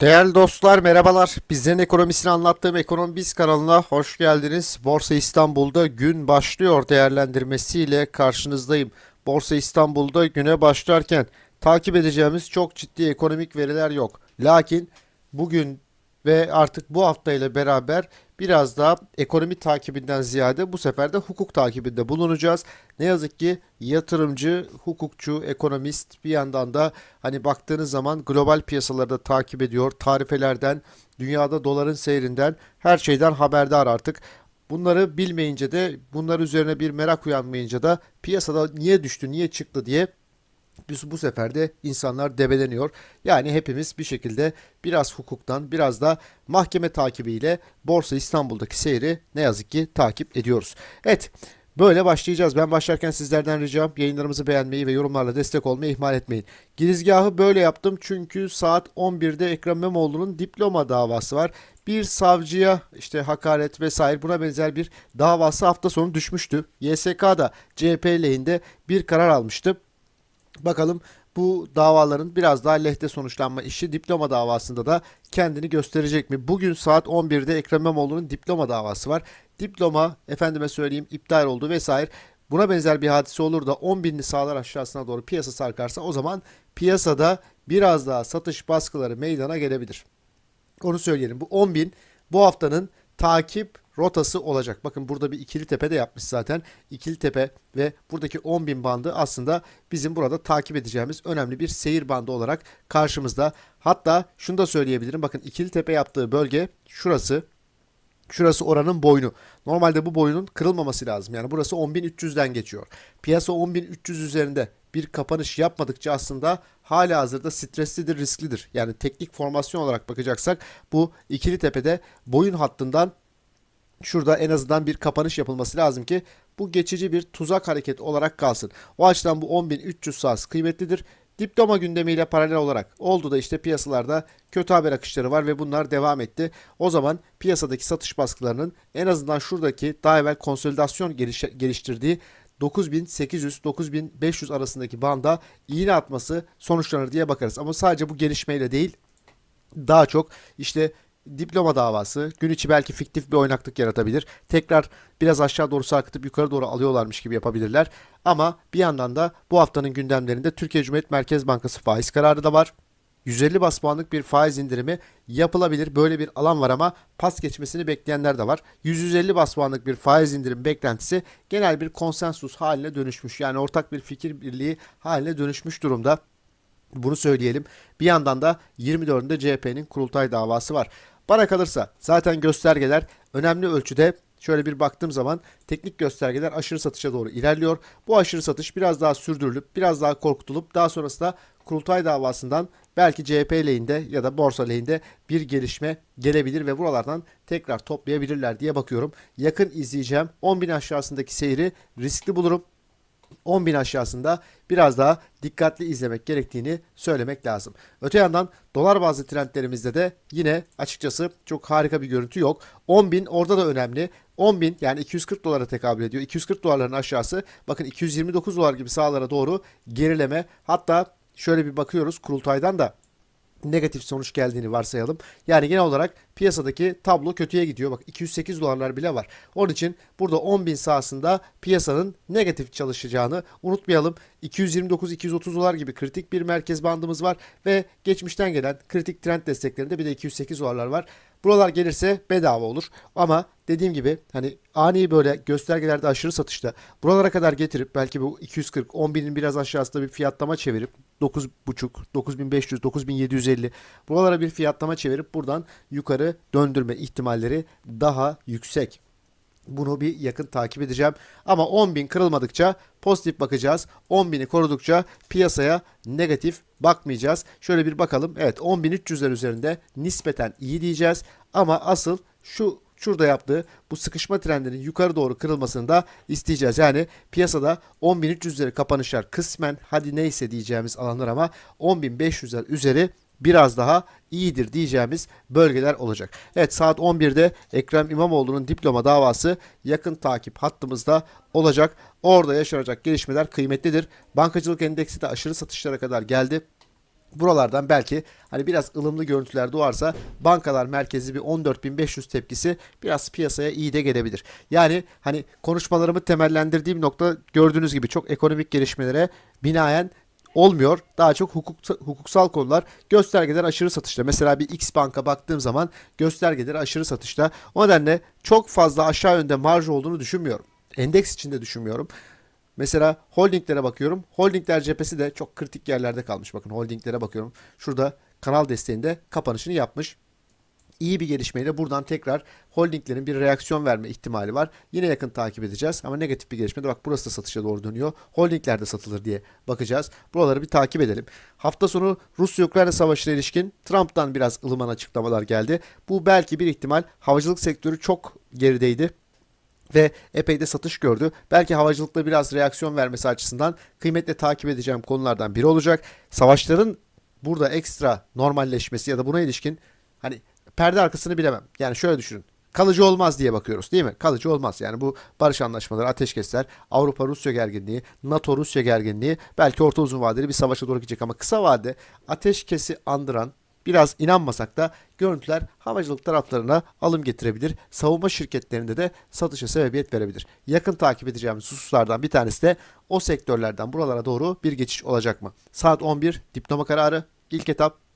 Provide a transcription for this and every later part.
Değerli dostlar merhabalar. Bizlerin ekonomisini anlattığım Ekonomi Biz kanalına hoş geldiniz. Borsa İstanbul'da gün başlıyor değerlendirmesiyle karşınızdayım. Borsa İstanbul'da güne başlarken takip edeceğimiz çok ciddi ekonomik veriler yok. Lakin bugün ve artık bu hafta ile beraber biraz daha ekonomi takibinden ziyade bu sefer de hukuk takibinde bulunacağız. Ne yazık ki yatırımcı, hukukçu, ekonomist bir yandan da hani baktığınız zaman global piyasaları da takip ediyor. Tarifelerden, dünyada doların seyrinden her şeyden haberdar artık. Bunları bilmeyince de bunlar üzerine bir merak uyanmayınca da piyasada niye düştü, niye çıktı diye biz bu sefer de insanlar debeleniyor. Yani hepimiz bir şekilde biraz hukuktan biraz da mahkeme takibiyle Borsa İstanbul'daki seyri ne yazık ki takip ediyoruz. Evet böyle başlayacağız. Ben başlarken sizlerden ricam yayınlarımızı beğenmeyi ve yorumlarla destek olmayı ihmal etmeyin. Girizgahı böyle yaptım çünkü saat 11'de Ekrem İmamoğlu'nun diploma davası var. Bir savcıya işte hakaret vesaire buna benzer bir davası hafta sonu düşmüştü. YSK da CHP lehinde bir karar almıştı. Bakalım bu davaların biraz daha lehte sonuçlanma işi diploma davasında da kendini gösterecek mi? Bugün saat 11'de Ekrem İmamoğlu'nun diploma davası var. Diploma efendime söyleyeyim iptal oldu vesaire. Buna benzer bir hadise olur da 10 binli sağlar aşağısına doğru piyasa sarkarsa o zaman piyasada biraz daha satış baskıları meydana gelebilir. Onu söyleyelim. Bu 10 bin bu haftanın takip rotası olacak. Bakın burada bir ikili tepe de yapmış zaten. İkili tepe ve buradaki 10 bin bandı aslında bizim burada takip edeceğimiz önemli bir seyir bandı olarak karşımızda. Hatta şunu da söyleyebilirim. Bakın ikili tepe yaptığı bölge şurası. Şurası oranın boynu. Normalde bu boyunun kırılmaması lazım. Yani burası 10.300'den geçiyor. Piyasa 10.300 üzerinde bir kapanış yapmadıkça aslında hala hazırda streslidir, risklidir. Yani teknik formasyon olarak bakacaksak bu ikili tepede boyun hattından şurada en azından bir kapanış yapılması lazım ki bu geçici bir tuzak hareket olarak kalsın. O açıdan bu 10.300 sahası kıymetlidir. Diploma gündemiyle paralel olarak oldu da işte piyasalarda kötü haber akışları var ve bunlar devam etti. O zaman piyasadaki satış baskılarının en azından şuradaki daha evvel konsolidasyon geliş geliştirdiği 9800-9500 arasındaki banda iğne atması sonuçlanır diye bakarız. Ama sadece bu gelişmeyle değil daha çok işte diploma davası gün içi belki fiktif bir oynaklık yaratabilir. Tekrar biraz aşağı doğru sarkıtıp yukarı doğru alıyorlarmış gibi yapabilirler. Ama bir yandan da bu haftanın gündemlerinde Türkiye Cumhuriyet Merkez Bankası faiz kararı da var. 150 bas puanlık bir faiz indirimi yapılabilir. Böyle bir alan var ama pas geçmesini bekleyenler de var. 150 bas puanlık bir faiz indirimi beklentisi genel bir konsensus haline dönüşmüş. Yani ortak bir fikir birliği haline dönüşmüş durumda. Bunu söyleyelim. Bir yandan da 24'ünde CHP'nin kurultay davası var. Bana kalırsa zaten göstergeler önemli ölçüde şöyle bir baktığım zaman teknik göstergeler aşırı satışa doğru ilerliyor. Bu aşırı satış biraz daha sürdürülüp biraz daha korkutulup daha sonrasında kurultay davasından belki CHP lehinde ya da borsa lehinde bir gelişme gelebilir ve buralardan tekrar toplayabilirler diye bakıyorum. Yakın izleyeceğim 10.000 aşağısındaki seyri riskli bulurum. 10 bin aşağısında biraz daha dikkatli izlemek gerektiğini söylemek lazım. Öte yandan dolar bazlı trendlerimizde de yine açıkçası çok harika bir görüntü yok. 10 bin orada da önemli. 10 bin yani 240 dolara tekabül ediyor. 240 dolarların aşağısı bakın 229 dolar gibi sahalara doğru gerileme. Hatta şöyle bir bakıyoruz kurultaydan da negatif sonuç geldiğini varsayalım. Yani genel olarak piyasadaki tablo kötüye gidiyor. Bak 208 dolarlar bile var. Onun için burada 10 bin sahasında piyasanın negatif çalışacağını unutmayalım. 229-230 dolar gibi kritik bir merkez bandımız var ve geçmişten gelen kritik trend desteklerinde bir de 208 dolarlar var. Buralar gelirse bedava olur. Ama dediğim gibi hani ani böyle göstergelerde aşırı satışta buralara kadar getirip belki bu 240 10 binin biraz aşağısında bir fiyatlama çevirip 9.5 9500 9750 buralara bir fiyatlama çevirip buradan yukarı döndürme ihtimalleri daha yüksek. Bunu bir yakın takip edeceğim. Ama 10.000 kırılmadıkça pozitif bakacağız. 10.000'i korudukça piyasaya negatif bakmayacağız. Şöyle bir bakalım. Evet 10.300'ler üzerinde nispeten iyi diyeceğiz. Ama asıl şu şurada yaptığı bu sıkışma trendinin yukarı doğru kırılmasını da isteyeceğiz. Yani piyasada 10.300'leri kapanışlar kısmen hadi neyse diyeceğimiz alanlar ama 10.500'ler üzeri biraz daha iyidir diyeceğimiz bölgeler olacak. Evet saat 11'de Ekrem İmamoğlu'nun diploma davası yakın takip hattımızda olacak. Orada yaşanacak gelişmeler kıymetlidir. Bankacılık endeksi de aşırı satışlara kadar geldi. Buralardan belki hani biraz ılımlı görüntüler doğarsa bankalar merkezi bir 14.500 tepkisi biraz piyasaya iyi de gelebilir. Yani hani konuşmalarımı temellendirdiğim nokta gördüğünüz gibi çok ekonomik gelişmelere binaen olmuyor. Daha çok hukuk, hukuksal konular göstergeler aşırı satışta. Mesela bir X banka baktığım zaman göstergeleri aşırı satışta. O nedenle çok fazla aşağı yönde marj olduğunu düşünmüyorum. Endeks içinde düşünmüyorum. Mesela holdinglere bakıyorum. Holdingler cephesi de çok kritik yerlerde kalmış. Bakın holdinglere bakıyorum. Şurada kanal desteğinde kapanışını yapmış. İyi bir gelişmeyle buradan tekrar holdinglerin bir reaksiyon verme ihtimali var. Yine yakın takip edeceğiz ama negatif bir gelişmede bak burası da satışa doğru dönüyor. Holdingler de satılır diye bakacağız. Buraları bir takip edelim. Hafta sonu Rusya-Ukrayna savaşına ilişkin Trump'tan biraz ılıman açıklamalar geldi. Bu belki bir ihtimal havacılık sektörü çok gerideydi ve epey de satış gördü. Belki havacılıkta biraz reaksiyon vermesi açısından kıymetle takip edeceğim konulardan biri olacak. Savaşların burada ekstra normalleşmesi ya da buna ilişkin hani perde arkasını bilemem. Yani şöyle düşünün. Kalıcı olmaz diye bakıyoruz değil mi? Kalıcı olmaz. Yani bu barış anlaşmaları, ateşkesler, Avrupa-Rusya gerginliği, NATO-Rusya gerginliği belki orta uzun vadeli bir savaşa doğru gidecek ama kısa vade ateşkesi andıran biraz inanmasak da görüntüler havacılık taraflarına alım getirebilir. Savunma şirketlerinde de satışa sebebiyet verebilir. Yakın takip edeceğimiz hususlardan bir tanesi de o sektörlerden buralara doğru bir geçiş olacak mı? Saat 11 diploma kararı ilk etap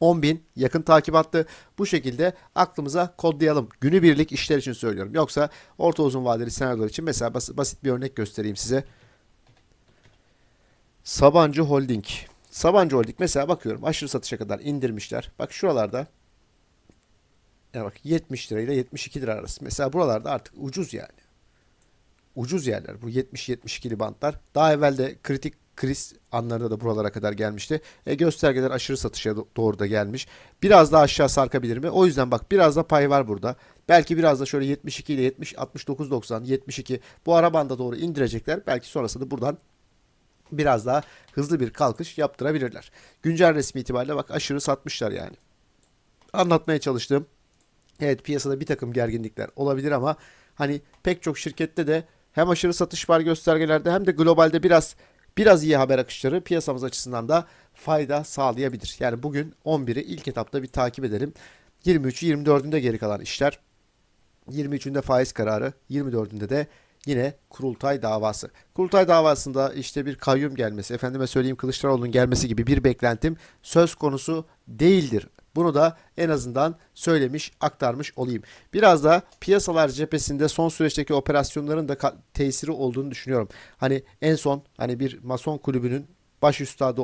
10.000 yakın takip attı. Bu şekilde aklımıza kodlayalım. Günübirlik işler için söylüyorum. Yoksa orta uzun vadeli senaryolar için mesela bas- basit bir örnek göstereyim size. Sabancı Holding. Sabancı Holding mesela bakıyorum aşırı satışa kadar indirmişler. Bak şuralarda yani bak 70 lirayla 72 lira arası. Mesela buralarda artık ucuz yani. Ucuz yerler. Bu 70-72'li bantlar. Daha evvel de kritik kriz anlarında da buralara kadar gelmişti. E, göstergeler aşırı satışa do- doğru da gelmiş. Biraz daha aşağı sarkabilir mi? O yüzden bak biraz da pay var burada. Belki biraz da şöyle 72 ile 70 69.90 72 bu ara banda doğru indirecekler. Belki sonrasında buradan biraz daha hızlı bir kalkış yaptırabilirler. Güncel resmi itibariyle bak aşırı satmışlar yani. Anlatmaya çalıştığım evet piyasada bir takım gerginlikler olabilir ama hani pek çok şirkette de hem aşırı satış var göstergelerde hem de globalde biraz biraz iyi haber akışları piyasamız açısından da fayda sağlayabilir. Yani bugün 11'i ilk etapta bir takip edelim. 23'ü 24'ünde geri kalan işler. 23'ünde faiz kararı, 24'ünde de yine kurultay davası. Kurultay davasında işte bir kayyum gelmesi, efendime söyleyeyim Kılıçdaroğlu'nun gelmesi gibi bir beklentim söz konusu değildir. Bunu da en azından söylemiş, aktarmış olayım. Biraz da piyasalar cephesinde son süreçteki operasyonların da tesiri olduğunu düşünüyorum. Hani en son hani bir mason kulübünün baş üstadı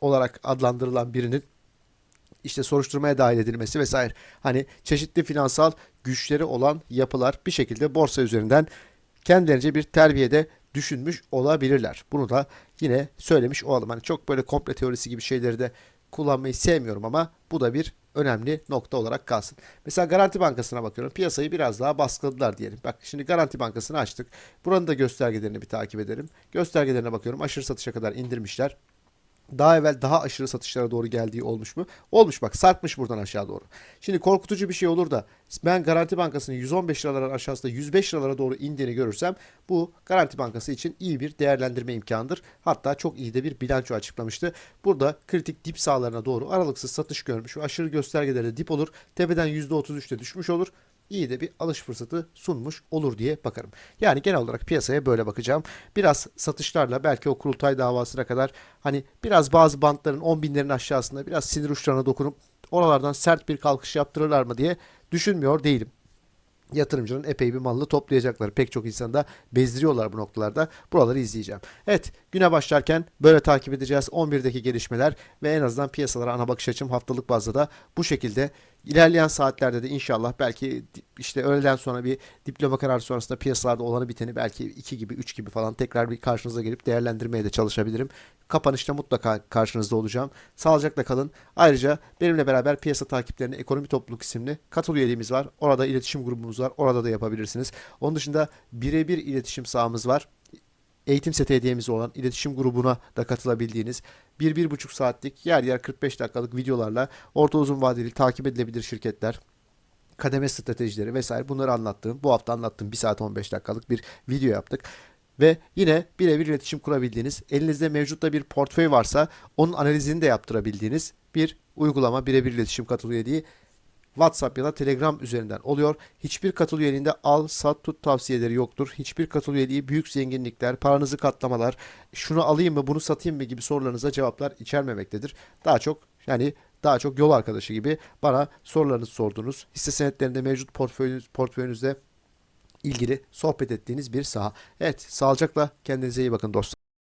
olarak adlandırılan birinin işte soruşturmaya dahil edilmesi vesaire. Hani çeşitli finansal güçleri olan yapılar bir şekilde borsa üzerinden kendilerince bir terbiyede düşünmüş olabilirler. Bunu da yine söylemiş olalım. Hani çok böyle komple teorisi gibi şeyleri de kullanmayı sevmiyorum ama bu da bir önemli nokta olarak kalsın. Mesela Garanti Bankası'na bakıyorum. Piyasayı biraz daha baskıladılar diyelim. Bak şimdi Garanti Bankası'nı açtık. Buranın da göstergelerini bir takip edelim. Göstergelerine bakıyorum. Aşırı satışa kadar indirmişler daha evvel daha aşırı satışlara doğru geldiği olmuş mu? Olmuş bak sarkmış buradan aşağı doğru. Şimdi korkutucu bir şey olur da ben Garanti Bankası'nın 115 liraların aşağısında 105 liralara doğru indiğini görürsem bu Garanti Bankası için iyi bir değerlendirme imkanıdır. Hatta çok iyi de bir bilanço açıklamıştı. Burada kritik dip sahalarına doğru aralıksız satış görmüş ve aşırı göstergelerde dip olur. Tepeden %33'te düşmüş olur iyi de bir alış fırsatı sunmuş olur diye bakarım. Yani genel olarak piyasaya böyle bakacağım. Biraz satışlarla belki o kurultay davasına kadar hani biraz bazı bantların 10 binlerin aşağısında biraz sinir uçlarına dokunup oralardan sert bir kalkış yaptırırlar mı diye düşünmüyor değilim yatırımcının epey bir malını toplayacaklar. Pek çok insan da bezdiriyorlar bu noktalarda. Buraları izleyeceğim. Evet güne başlarken böyle takip edeceğiz. 11'deki gelişmeler ve en azından piyasalara ana bakış açım haftalık bazda da bu şekilde. İlerleyen saatlerde de inşallah belki işte öğleden sonra bir diploma kararı sonrasında piyasalarda olanı biteni belki 2 gibi 3 gibi falan tekrar bir karşınıza gelip değerlendirmeye de çalışabilirim. Kapanışta mutlaka karşınızda olacağım. Sağlıcakla kalın. Ayrıca benimle beraber piyasa takiplerini Ekonomi Topluluk isimli katıl üyeliğimiz var. Orada iletişim grubumuz var. Orada da yapabilirsiniz. Onun dışında birebir iletişim sahamız var eğitim seti hediyemiz olan iletişim grubuna da katılabildiğiniz 1-1,5 saatlik yer yer 45 dakikalık videolarla orta uzun vadeli takip edilebilir şirketler, kademe stratejileri vesaire bunları anlattığım, bu hafta anlattığım 1 saat 15 dakikalık bir video yaptık. ve yine birebir iletişim kurabildiğiniz, elinizde mevcutta bir portföy varsa onun analizini de yaptırabildiğiniz bir uygulama birebir iletişim katıl üyeliği WhatsApp ya da Telegram üzerinden oluyor. Hiçbir katıl üyeliğinde al, sat, tut tavsiyeleri yoktur. Hiçbir katıl üyeliği büyük zenginlikler, paranızı katlamalar, şunu alayım mı, bunu satayım mı gibi sorularınıza cevaplar içermemektedir. Daha çok yani daha çok yol arkadaşı gibi bana sorularınızı sorduğunuz, hisse senetlerinde mevcut portföyünüz, portföyünüzde ilgili sohbet ettiğiniz bir saha. Evet, sağlıcakla kendinize iyi bakın dostlar.